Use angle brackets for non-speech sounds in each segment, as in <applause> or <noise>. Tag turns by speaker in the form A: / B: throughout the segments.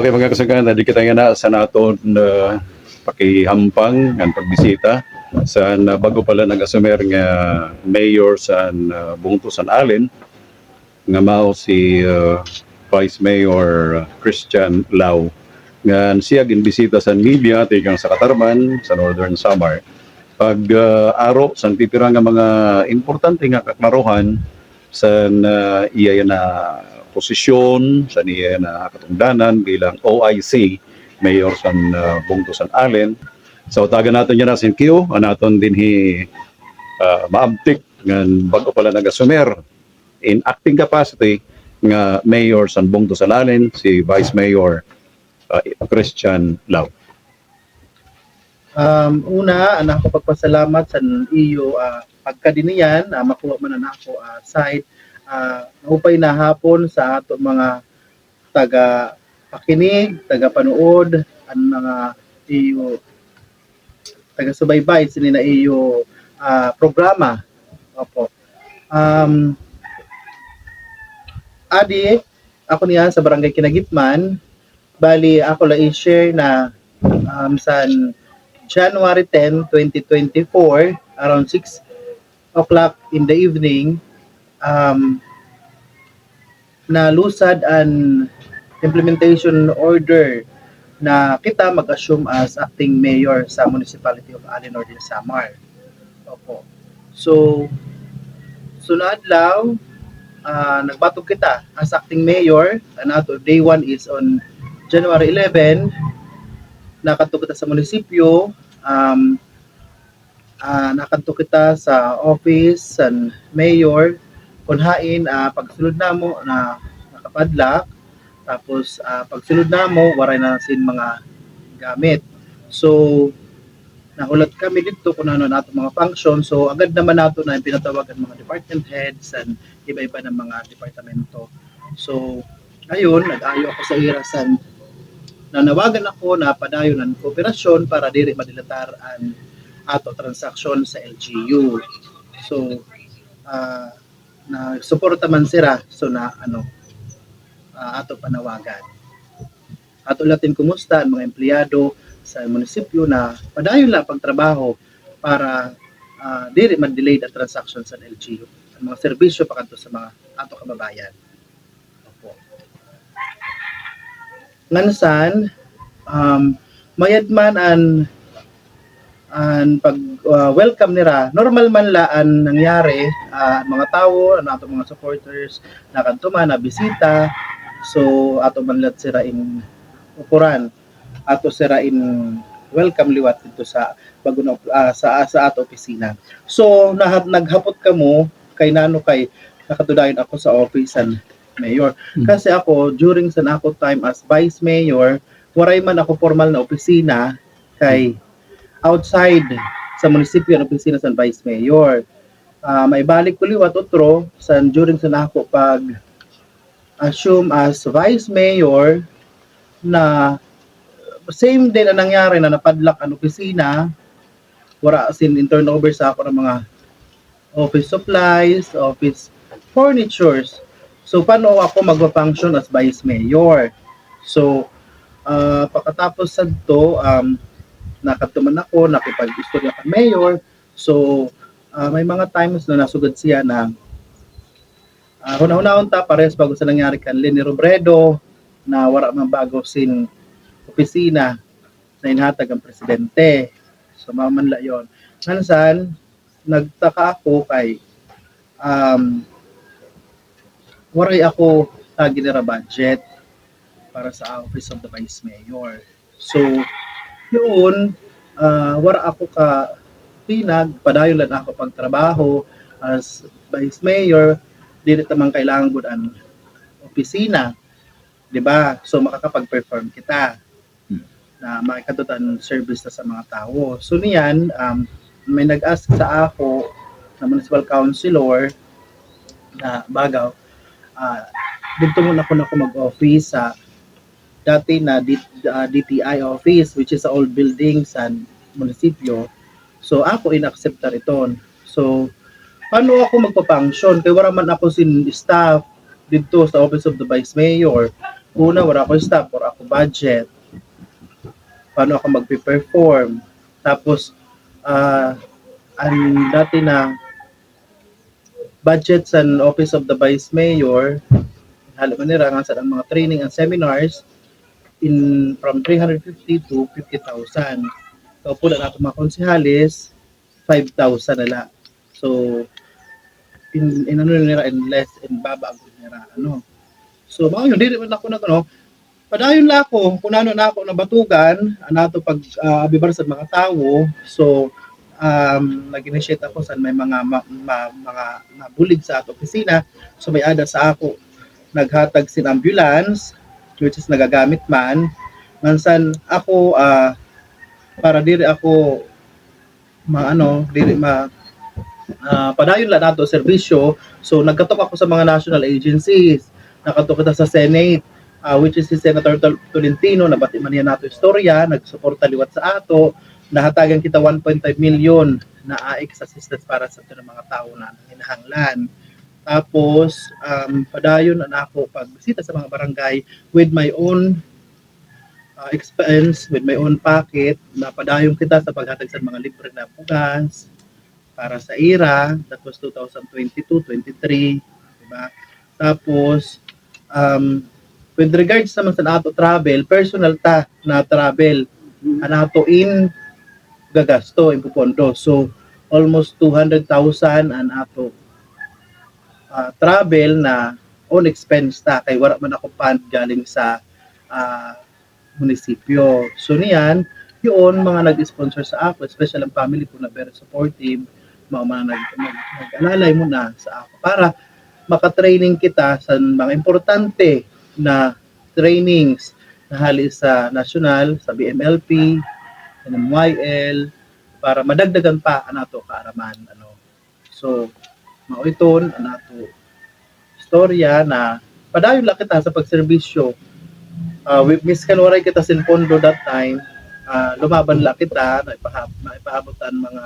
A: Okay mga kasangkahan, nadi kita nga na sa naton na pakihampang ang pagbisita. Sa na bago pala nag-asumer nga mayor sa uh, Bungto San Allen nga mao si uh, Vice Mayor uh, Christian Lau. Nga siya ginbisita sa media tikang sa Katarman sa Northern Samar. Pag uh, aro sa pipira nga mga importante nga kaklaruhan sa na iya na posisyon sa niya na katungdanan bilang OIC Mayor sa uh, Bungto San Allen. So taga natin yan na sin Q anaton din hi uh, maabtik nga bago pala nag-asumer in acting capacity nga Mayor sa Bungto San Allen si Vice Mayor uh, Christian Lau.
B: Um, una, anak ko pagpasalamat sa iyo uh, pagkadiniyan, uh, makuha man na ako uh, site, uh, naupay na hapon sa ato mga taga pakinig, taga panood, ang mga iyo taga subaybay sini na iyo uh, programa. Opo. Um, Adi, ako niya sa Barangay Kinagitman, bali ako la i-share na um, sa January 10, 2024, around 6 o'clock in the evening, um, na lusad an implementation order na kita mag-assume as acting mayor sa municipality of Allen Northern Samar. Opo. So, sunod lang, uh, nagbatog kita as acting mayor. And day 1 is on January 11 nakadto kita sa munisipyo um uh, nakadto kita sa office san mayor kunhain uh, pagsulod namo na nakapadlak tapos uh, pagsulod namo waray na sin mga gamit. So nahulat kami dito kung ano nato mga function. So agad naman nato na pinatawagan mga department heads and iba-iba ng mga departamento. So ayun nag-ayo ako sa irasan nanawagan ako na padayon ng kooperasyon para diri madilatar ang ato transaksyon sa LGU. So uh, na suporta man sira so na ano uh, ato panawagan. Ato latin kumusta ang mga empleyado sa munisipyo na padayon lang pagtrabaho para uh, diri man delayed ang transaction sa LGU. Ang mga serbisyo pa kadto sa mga ato kababayan. Opo ngansan um, mayad man an an pag uh, welcome nira normal man la an nangyari uh, mga tao ang ato mga supporters nakanto man na bisita so ato man lat sira in ukuran ato sira in welcome liwat dito sa bago na, uh, sa sa ato opisina. So nahat naghapot kamo kay nano kay nakatudayon ako sa office and mayor. Kasi ako during sa ako time as vice mayor waray man ako formal na opisina kay outside sa munisipyo ng opisina sa vice mayor. Uh, may balik ko liwat otro sa during sa nako pag assume as vice mayor na same din na nangyari na napadlak ang opisina wala sin in turnover sa ako ng mga office supplies, office furnitures. So, paano ako magpa-function as vice mayor? So, uh, pagkatapos sa to, um, nakatuman ako, nakipag-istorya ka mayor. So, uh, may mga times na nasugod siya na uh, hunahunahon ta pares bago sa nangyari kan Lenny Robredo na wala man bago sin opisina na inhatag ang presidente. So, mamanla yon. Minsan, nagtaka ako kay um, waray ako ginira budget para sa Office of the Vice Mayor. So, yun, uh, wara ako ka pinag, padayon lang ako pagtrabaho as Vice Mayor, dili tamang kailangan gud ang opisina. 'Di ba? So makakapag-perform kita na makikatutan service na sa mga tao. So niyan, um, may nag-ask sa ako na municipal councilor na bagaw, uh, dito muna ako na ako mag-office sa dati na D, uh, DTI office which is sa old building sa munisipyo. So ako inacceptar ito. So paano ako magpa-function? Kaya wala man ako sin staff dito sa Office of the Vice Mayor. Una, wala ako staff or ako budget. Paano ako magpe-perform. Tapos, ah ang dati na budget sa Office of the Vice Mayor, nila nga sa mga training and seminars in from 350 to 50,000. So, po na nato mga konsehalis, 5,000 nila. So, in, in ano nila, in less, in baba ang nila, ano. So, mga yun, di naman ako na, ano, padayon la ako, kung ano na ako na batugan, anato pag uh, abibar sa mga tao, so, um, nag-initiate ako sa may mga ma, ma, mga nabulig sa ato opisina, so may ada sa ako, naghatag sin ambulance, which is nagagamit man, mansan ako, ah, para diri ako, maano, diri ma, ah, padayon lang nato serbisyo, so nagkatok ako sa mga national agencies, nakatok kita sa Senate, ah, which is si Senator Tol- Tolentino, nabati man niya nato istorya, nagsuporta liwat sa ato, nahatagan kita 1.5 million na AX assistance para sa mga tao na hinahanglan. Tapos, um, padayon na ako pagbisita sa mga barangay with my own uh, expense, with my own pocket, na padayon kita sa paghatag sa mga libre na bugas para sa IRA, that was 2022-23, diba? Tapos, um, with regards naman sa ato travel, personal ta na travel, anato in gagasto in pupondo. So, almost 200,000 ang ato ah, travel na on expense ta kay wala man ako fund galing sa ah, munisipyo. So niyan, yun mga nag-sponsor sa ako, especially ang family ko na very supportive, mga mga nag, nag, nag-alalay mo na sa ako para makatraining kita sa mga importante na trainings na hali sa national, sa BMLP, NMYL, para madagdagan pa ang ato kaaraman. Ano. So, mao iton ang ato istorya na padayon lang kita sa pagserbisyo. Uh, with Miss Kanwaray kita sin pondo that time, ah, lumaban lang kita na ipahab na ipahabutan mga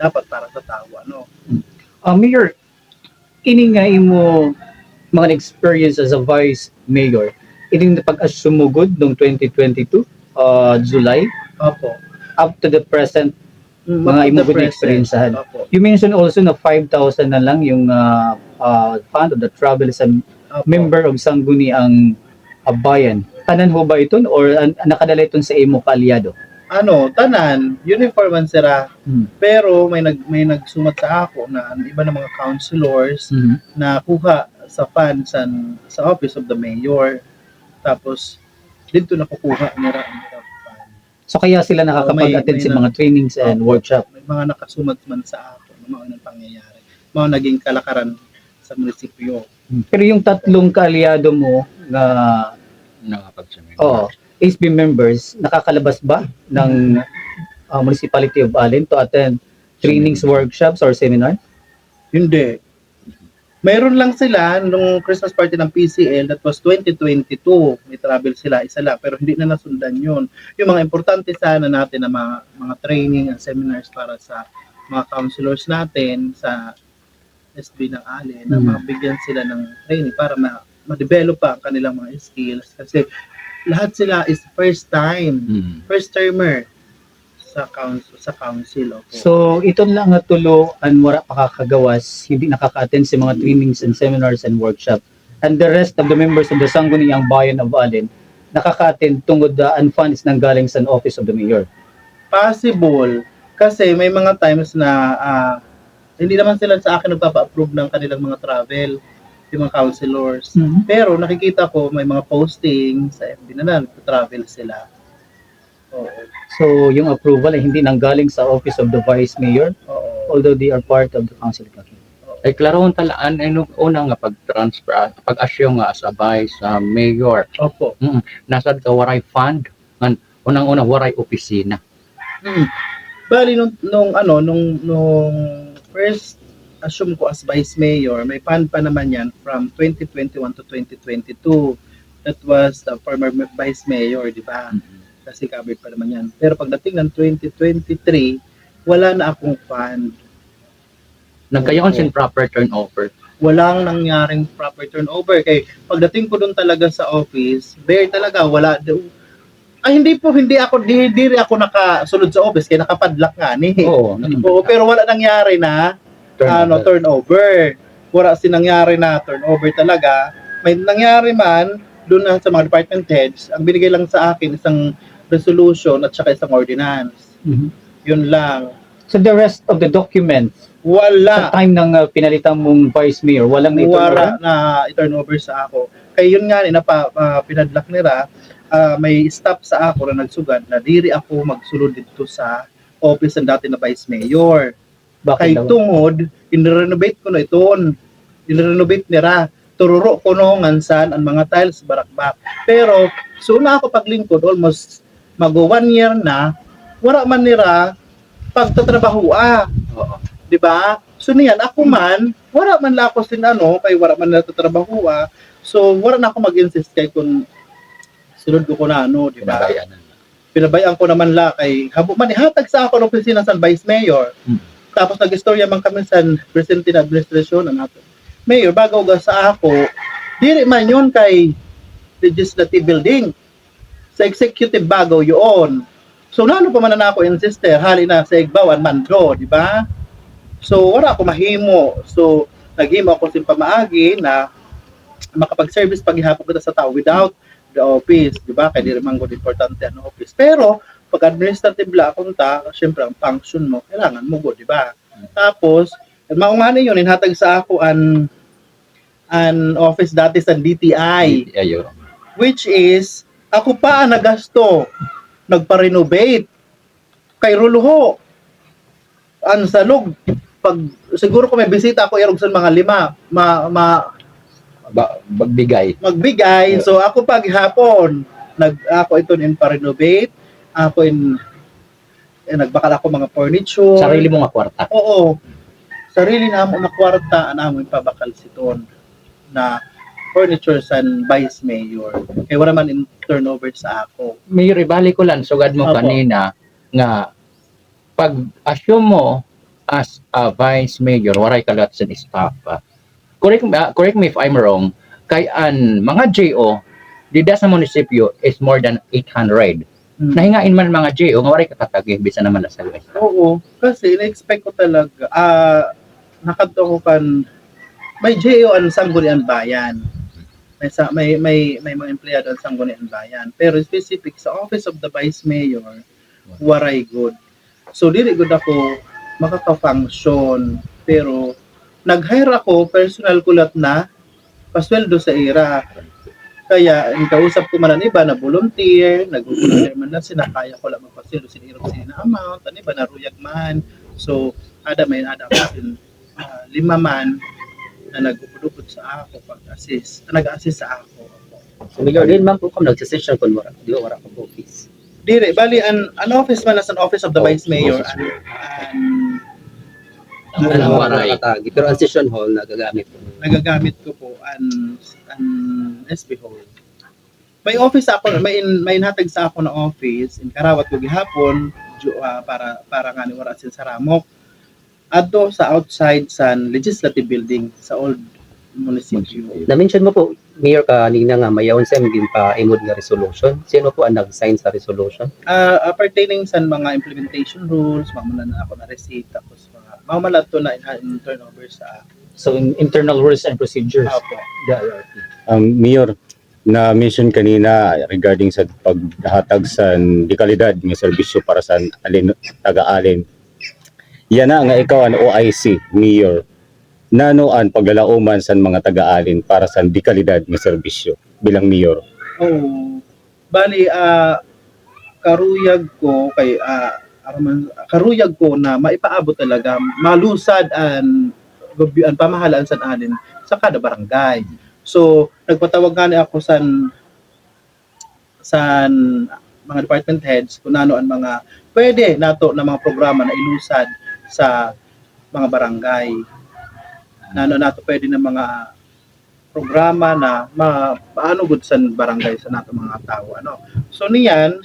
B: dapat para sa tao ano.
C: Uh, Mayor, ini nga imo mga experience as a vice mayor, ining pag-asumugod noong 2022, uh, July,
B: Opo.
C: up to the present, mga imo good experiencehan.
B: Opo.
C: You mentioned also na 5,000 na lang yung uh, uh, fund of the travel sa
B: Opo.
C: member of Sangguni ang uh, bayan. Tanan ho ba ito or an, nakadala ito sa imo kaalyado?
B: Ano, tanan, uniform man sila,
C: Hmm.
B: pero may nag may nagsumat sa ako na ang iba ng mga councilors
C: Mhm.
B: na kuha sa funds sa, sa office of the mayor. Tapos dito na kukuha nila.
C: So kaya sila nakakapag-attend sa mga trainings and
B: Opo.
C: workshop.
B: May mga nakasumat man sa ako ng mga nang pangyayari. Mga naging kalakaran sa munisipyo.
C: Pero yung tatlong kaalyado mo na
D: nakapagsamin.
C: Oo. HB members, nakakalabas ba ng uh, Municipality of Allen to attend trainings, workshops, or seminar?
B: Hindi. Mayroon lang sila nung Christmas party ng PCL that was 2022. May travel sila, isa lang. Pero hindi na nasundan yun. Yung mga importante sana natin na mga, mga training and seminars para sa mga counselors natin sa SB ng ALE na
C: Mhm.
B: mabigyan sila ng training para ma- ma-develop pa ang kanilang mga skills. Kasi lahat sila is first time,
D: Mm.
B: first termer sa council sa council opo.
C: So, ito lang nga tulo ang wala pakakagawas, hindi nakaka-attend sa mga trainings and seminars and workshop. And the rest of the members of the Sangguniang Bayan of Allen, nakaka-attend tungod uh, ang funds nang galing sa Office of the Mayor.
B: possible kasi may mga times na ah, hindi naman sila sa akin nagpapa-approve ng kanilang mga travel yung mga counselors pero nakikita ko may mga posting sa FB na na travel sila
C: So, yung approval ay hindi nanggaling sa Office of the Vice Mayor, although they are part of the Council.
D: Ay klaron talaan ay nung una nga pag-transfer ah, pag-asyo nga sa vice sa mayor.
B: Opo.
D: Nasad ka waray fund? Ngan unang-una waray opisina.
B: Hmm. bali nung, nung ano nung nung first assume ko as vice mayor may fund pa naman yan from 2021 to 2022 that was the former vice mayor di ba kasi covered pa naman yan. Pero pagdating ng 2023, wala na akong fund.
D: Nagkayoon
B: Oo.
D: sin proper turnover.
B: walang nangyaring proper turnover. Kay pagdating ko doon talaga sa office, bare talaga, wala, ay hindi po, hindi ako, di, di rin ako nakasunod sa office, kaya nakapadlock nga ni.
D: Oo. <laughs>
B: Oo, pero wala nangyari na ano turnover. Wala si nangyari na turnover talaga. May nangyari man doon na sa mga department heads, ang binigay lang sa akin isang resolution at saka isang ordinance.
C: Mhm.
B: Yun lang.
C: So the rest of the documents, sa
B: Wala.
C: time ng uh, pinalitan mong vice mayor, walang
B: Wala
C: na
B: turnover sa ako. Kaya yun nga na pa, uh, pinadlock nila, ah, may stop sa ako na nagsugad na diri ako magsulod dito sa office ng dati na vice mayor.
C: Bakit
B: kay
C: daw?
B: tungod inrenovate ko na iton inrenovate nira tururo ko no ngansan ang mga tiles barakbak pero so na ako paglingkod almost mago one year na wala man nira pagtatrabaho ah
D: Oo.
B: di ba so niyan ako man wala man la ako sin ano kay wala man na tatrabaho ah so wala na ako mag-insist kay kung sunod ko na ano di ba
D: Pinabayaan na.
B: pinabayaan ko naman la kay habo man ihatag sa ako ng opisina sa vice mayor.
D: Hmm.
B: Tapos nag-istorya man kami sa presidente na administrasyon ang ato. Mayor bago ga sa ako, dili man yun kay legislative building. Sa executive bago yun. So nano pa man na ako in sister, hali na sa Igbawan Mandro, di ba? So wala ako mahimo. So naghimo ako sin pamaagi na makapag-service paghihapon kita sa tao without the office, di ba? Kaya di naman ko importante ang office. Pero, pag administrative la akong ta, syempre ang function mo, kailangan mo go, di ba? Tapos, maungani yun, inhatag sa ako an an office dati sa DTI,
D: Ayo.
B: which is, ako pa ang nagasto, nagpa-renovate, kay Ruluho, ang salog, pag, siguro kung may bisita ako, irog sa mga lima, ma, ma,
D: Ba, bagbigay.
B: magbigay. So ako paghapon, nag ako ito in pa-renovate, ako in eh, nagbakal ako mga furniture.
D: Sarili mo nga kwarta.
B: Oo. Sarili na mo na kwarta na mo pabakal siton na furniture sa vice mayor. Kaya wala man in turnover sa ako.
D: May ibalik ko lang, sugad mo
B: Apo.
D: kanina, nga, pag assume mo as a vice mayor, waray kalat sa staff. ah. Correct, ah, correct me if I'm wrong, kay an mga JO, dida sa munisipyo is more than 800.
B: Hmm.
D: Nahingain man mga JO, nga waray kakatagi, bisa naman na sa staff.
B: Oo. Kasi na-expect ko talaga, ah, nakadto ko kan, may JO ang Sangguniang Bayan. May, sa, may, may, may mga empleyado ang Sangguniang Bayan. Pero specific sa Office of the Vice Mayor, waray good. So, dili good ako makaka-function. Pero, nag-hire ako, personal kulat na, pasweldo sa IRA. Kaya, kausap ko man ang iba na volunteer, nag-volunteer man lang sila, kaya ko lang magpasweldo sin irog sila na amount, ang iba na ruyag man. So, ada may ada sin ah, lima man na nagpupudupod sa ako pag-assist, na nag-assist sa ako.
E: So, Mayor, din man po kung nagsisession kung wala, di ba wala ko po office.
B: Dire, bali, an, an office man as an office of the
D: Oh,
B: Vice Mayor, an, an,
E: Ano, wala nakatagi. Pero ang session hall, nagagamit po.
B: nagagamit ko po an, an SB Hall. May office ako, may in, may inhatag sa ako na office in Karawat ko gihapon ju- ah, para para nga ni wala sin sa Ramok. Adto sa outside sa legislative building sa old municipio.
E: Na-mention mo po, Mayor, kanina nga, mayawon sa mga pa-imod nga resolution. Sino po ang nag-sign sa resolution?
B: Ah, ah, pertaining sa mga implementation rules, mamala na ako na receipt tapos mga mamala to na in, in turnover sa
C: So in internal rules and procedures.
B: Apo.
C: the IRP.
F: ang mayor na mention kanina regarding sa paghatag sa dekalidad ng serbisyo para sa alin taga-alin. Yan na nga ikaw ang OIC mayor nanoan paglalauman sa mga taga-alin para sa dekalidad ng serbisyo bilang mayor.
B: Oh, bali ah karuyag ko kay ah araman karuyag ko na maipaabot talaga malusad an gobi- an pamahalaan sa anin sa kada barangay. So nagpatawag nga ni ako san san mga department heads kung ano ang mga pwede nato na mga programa na ilusad sa mga barangay. Nano nato pwede na mga programa na ma paano gud sa barangay sa nato mga tao ano. So niyan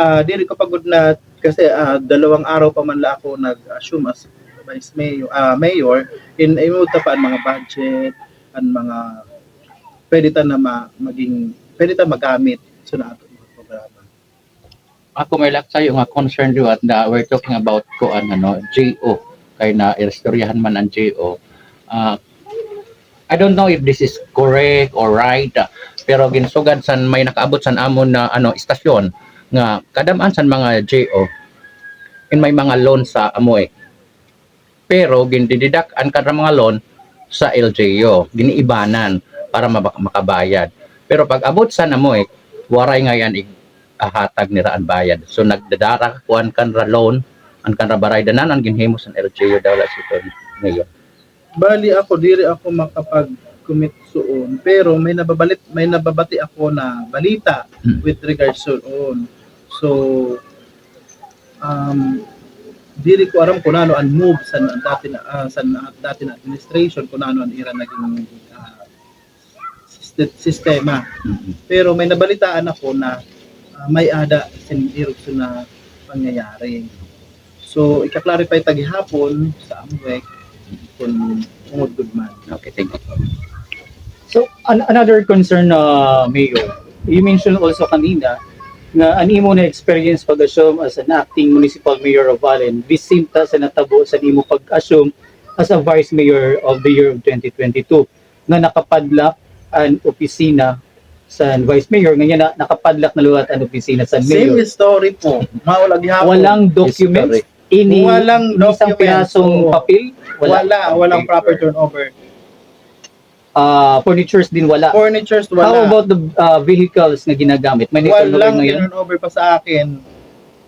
B: ah dili ko pagod na kasi ah, dalawang araw pa man la ako nag-assume as vice mayor, ah mayor in imuta pa ang mga budget ang mga pwede ta na ma, maging pwede ta magamit sa nato mga programa.
D: Ako may laksa yung nga concern do at na we're talking about ko ano no JO kay na istoryahan man ang JO. Ah, I don't know if this is correct or right ah, pero ginsugad san may nakaabot san amon na ano istasyon nga kadamaan san mga JO in may mga loan sa amoy. Pero gindididak an kada mga loan sa LGU, giniibanan para makabayad. Pero pag abot sa amoy, waray nga yan ig- ahatag ni Raan Bayad. So nagdadara kuan kan ra loan ang kan ra baray danan ang ginhimo sa LGU daw la sito ngayon.
B: Bali ako diri ako makapag commit suon pero may nababalit may nababati ako na balita
D: Hmm.
B: with regards suon. So um diri ko aram kung ano ang move sa dati na ah, sa dati na administration kung ano ang ira naging sist- sistema. Pero may nabalitaan ako na ah, may ada sin eruption na pangyayari. So ika-clarify tagi hapon sa Amwek kung ungod good man.
D: Okay, thank you.
C: So, an- another concern na Mayor, you mentioned also kanina na an imo na experience pag-assume as an acting municipal mayor of Allen, bisinta sa natabo sa imo pag-assume as a vice mayor of the year of 2022 na nakapadlak ang opisina sa vice mayor ngayon na nakapadlak na luwat ang opisina sa
B: Same
C: mayor
B: story po. Maulag hapon.
C: walang documents ini
B: Walang
C: isang pirasong papel
B: wala,
C: wala,
B: walang proper turnover.
C: Ah, furnitures din wala
B: Furnitures
C: How
B: wala.
C: about the uh, vehicles na ginagamit? May
B: walang
C: ngayon?
B: turnover pa sa akin.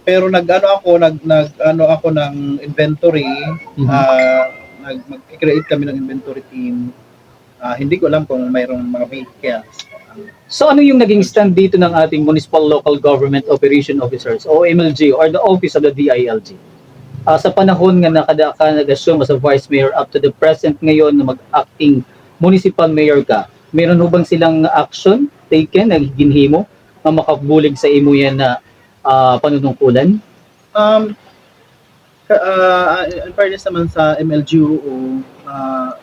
B: Pero nag-ano ako, nag, nag ano ako ng inventory,
C: Mhm.
B: ah, nag mag-create kami ng inventory team. Ah, hindi ko alam kung mayroong mga vehicles.
C: So ano yung naging stand dito ng ating Municipal Local Government Operation Officers o MLG or the Office of the DILG? Ah, sa panahon nga nakada ka nag-assume as a Vice Mayor up to the present ngayon na mag-acting Municipal Mayor ka, meron ho bang silang action taken na ginhimo na makabulig sa imo yan na ah, panunungkulan?
B: Um, ah, in fairness naman sa MLGUO, uh,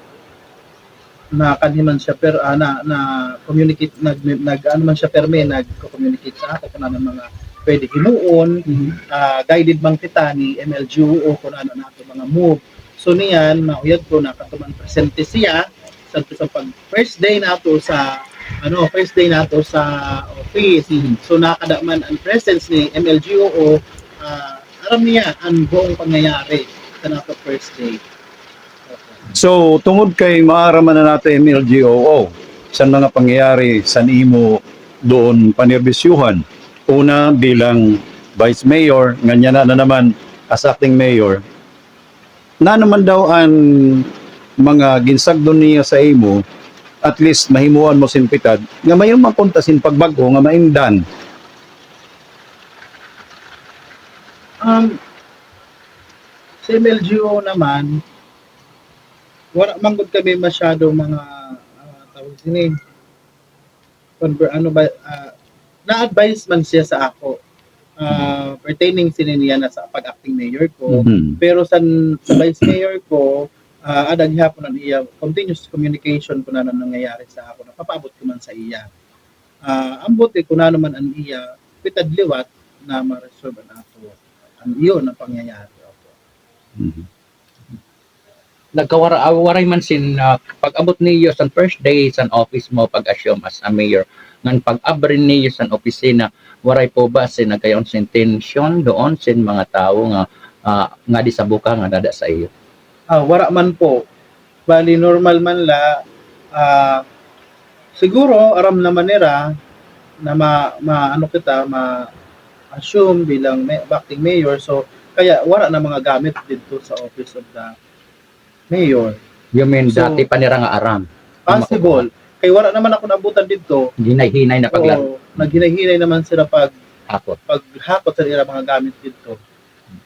B: na kanhiman siya per ah, na na communicate nag nag ano man siya perme nag-communicate sa ako kung ano mga pwede himuon ah, guided bang kita ni MLGUO kung ano nato mga move. So niyan mauyad ko na katuman presente siya sa sa pag first day nato sa ano first day nato sa office. So nakada man ang presence ni MLGUO ah, aram niya ang buong pangyayari sa nato first day
A: So, tungod kay maaraman na natin MLGOO sa mga pangyayari sa imo doon panirbisyuhan. Una bilang Vice Mayor, ganyan na, na naman as acting mayor, na naman daw ang mga ginsagdo niya sa imo, at least mahimuan mo sinpitad, nga mayon mapunta sin pagbago, nga maindan.
B: Um, sa MLGO naman, wala manggod kami masyado mga uh, tawag sini. Conver, ano ba, ah, na-advise man siya sa ako ah, pertaining sini niya na sa pag-acting mayor ko.
A: Mhm.
B: Pero sa, sa vice mayor ko, uh, adag hapon na iya, continuous communication ko na nang nangyayari sa ako, napapaabot ko man sa iya. Ah, ang buti ko na naman ang iya, pitad liwat na ma-resolve na ako. Ang iyon ang pangyayari. Opo.
A: Mhm.
D: Nagkawara ah, waray man sin ah, pag-abot niyo sa first day sa office mo pag-assume as a mayor ngan pag-abrin niyo sa opisina waray po ba sin nagkayon sin tension doon sin mga tao nga ah, nga di sa buka nga dada sa iyo.
B: Ah, wara man po. Bali normal man la ah, siguro aram naman nila na ma, ma ano kita ma assume bilang may, acting mayor so kaya wala na mga gamit dito sa office of the mayor.
D: You mean
B: So-
D: dati pa nira nga aram.
B: Possible. Kaya wala naman ako nabutan dito.
D: Hinay-hinay na paglaro.
B: Oo, naghinay-hinay naman sila pag
D: Ako.
B: paghakot sa nila mga gamit dito.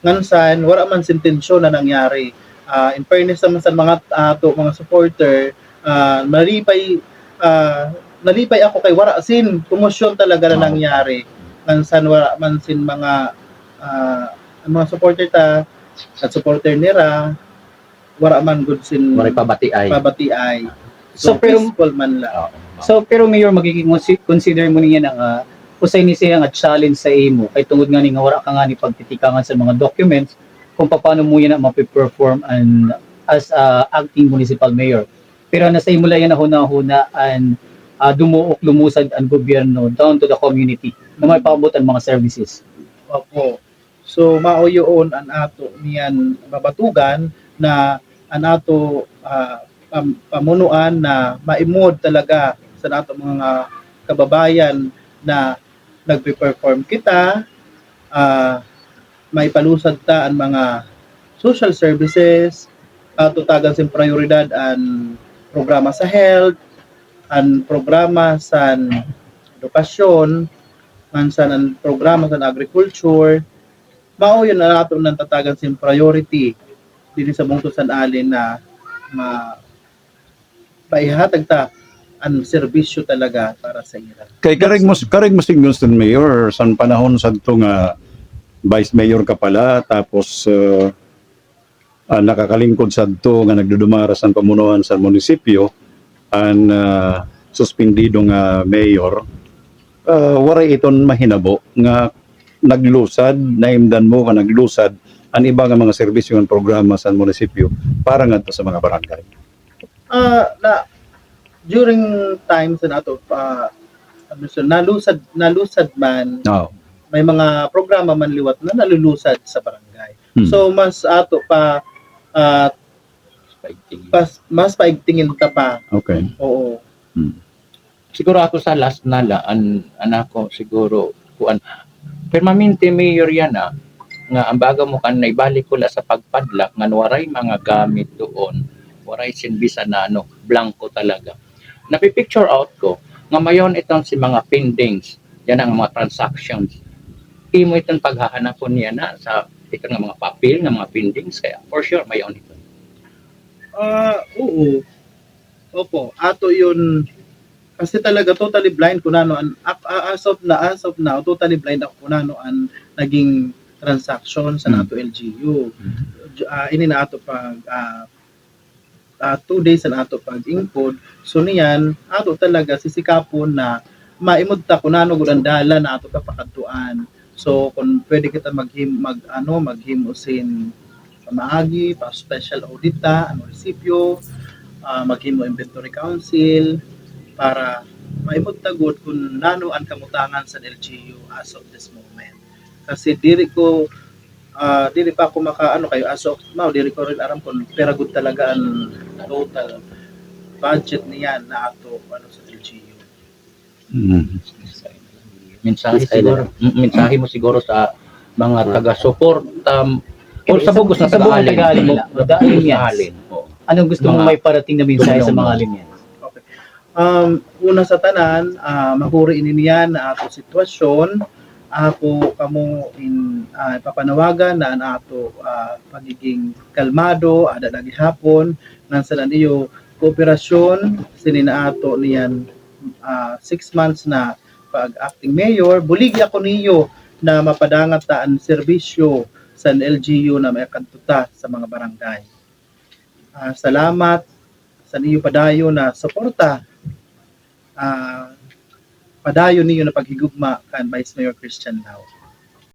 B: Ngansan, wala man sintensyon na nangyari. Ah, in fairness naman sa mga ato mga supporter, ah, nalipay ah, nalipay ako kay wala sin komosyon talaga na
D: Oo.
B: nangyari. Ngansan wala man sin mga ah, ang mga supporter ta at supporter nila wala man good sin
D: Wala pabati ay.
B: pabati ay.
C: So,
B: So,
C: pero-
B: peaceful man la.
C: So pero mayor magiging consi- consider mo niya na nga usay ni siya nga challenge sa imo kay tungod nga ni nga wala ka nga ni pagtitikangan sa mga documents kung paano mo yan na mapiperform and as a acting municipal mayor. Pero nasa imo lang yan na huna-huna and uh, dumuok lumusad ang gobyerno down to the community na may paabot ang mga services.
B: Opo. So mao yun ang ato niyan babatugan na ang ato ah, pam- pamunuan na maimod talaga sa nato mga kababayan na nagpe-perform kita ah may palusad ta ang mga social services ato tagan sin prioridad ang programa sa health ang programa sa edukasyon man sa ang programa sa agriculture. Mao yun na nato nang tatagan sin priority dinhi sa bungtod San Alin na ma paihatag ta ang serbisyo talaga para sa ira.
A: Kay karig mo karig mo si Gunston Mayor san panahon sadto nga Vice Mayor ka pala tapos uh, ah, nakakalingkod sadto nga nagdudumara sa pamunuan sa munisipyo an uh, suspendido nga mayor uh, waray iton mahinabo nga naglusad naimdan mo nga naglusad ang iba nga mga serbisyo ng programa sa munisipyo para ngadto sa mga barangay.
B: Ah na during time sa nato pa ano siya, nalusad nalusad man
A: No.
B: may mga programa man liwat na nalulusad sa barangay.
A: Hmm.
B: So mas ato pa ah, pas, mas paigtingin ta pa.
A: Okay.
B: Oo.
D: siguro ako sa last nala an anak ko siguro kuan permanente mayor yan ah, nga ang baga mo kan naibalik ko la sa pagpadlak nga waray mga gamit doon. Waray sinbisa na ano blanco talaga. Napipicture out ko nga mayon itong si mga pendings. Yan ang mga transactions. Imo itong paghahanapon niya na sa ito nga mga papel nga mga pendings. Kaya for sure mayon ito.
B: Ah, oo. Opo, ato yun. Kasi talaga totally blind kung ano an a- a- as of na as of now totally blind ako kung ano ang naging transaction sa
A: Mm.
B: nato LGU. J- ah, ini na ato pag ah, ah, two days na ato pag incode. So niyan ato talaga sisikapon na maimod ta kung ano gud ang dala na ato kapakadtuan. So kung pwede kita maghim mag ano maghimusin maagi pa special audit ta ang munisipyo uh, maghimo inventory council para maimod tagod kung nano ang kamutangan sa LGU as of this moment kasi diri ko ah, diri pa ako maka ano kayo as of now diri ko rin aram kung pera good talaga ang total budget niyan na ato ano sa LGU
A: Mm.
D: mensahe mm, mensahe mo siguro sa mga taga-support um, o sa bugos na
C: Sa
D: taga-alin
C: Tagalog nila.
D: Taga-alin.
C: Anong gusto mong may parating na mensahe sa mga alin yan?
B: Um, una sa tanan, uh, mahuri ini niyan na ato sitwasyon. Ako kamo in ah, papanawagan na ang ato ah, pagiging kalmado, ada lagi hapon, nansa na niyo kooperasyon, sinina ato niyan ah, six months na pag acting mayor, buligi ako niyo na mapadangat ta ang serbisyo sa LGU na may kantuta sa mga barangay. Ah, salamat sa niyo padayo na suporta ah padayon niyo na paghigugma kan Vice Mayor Christian Lau.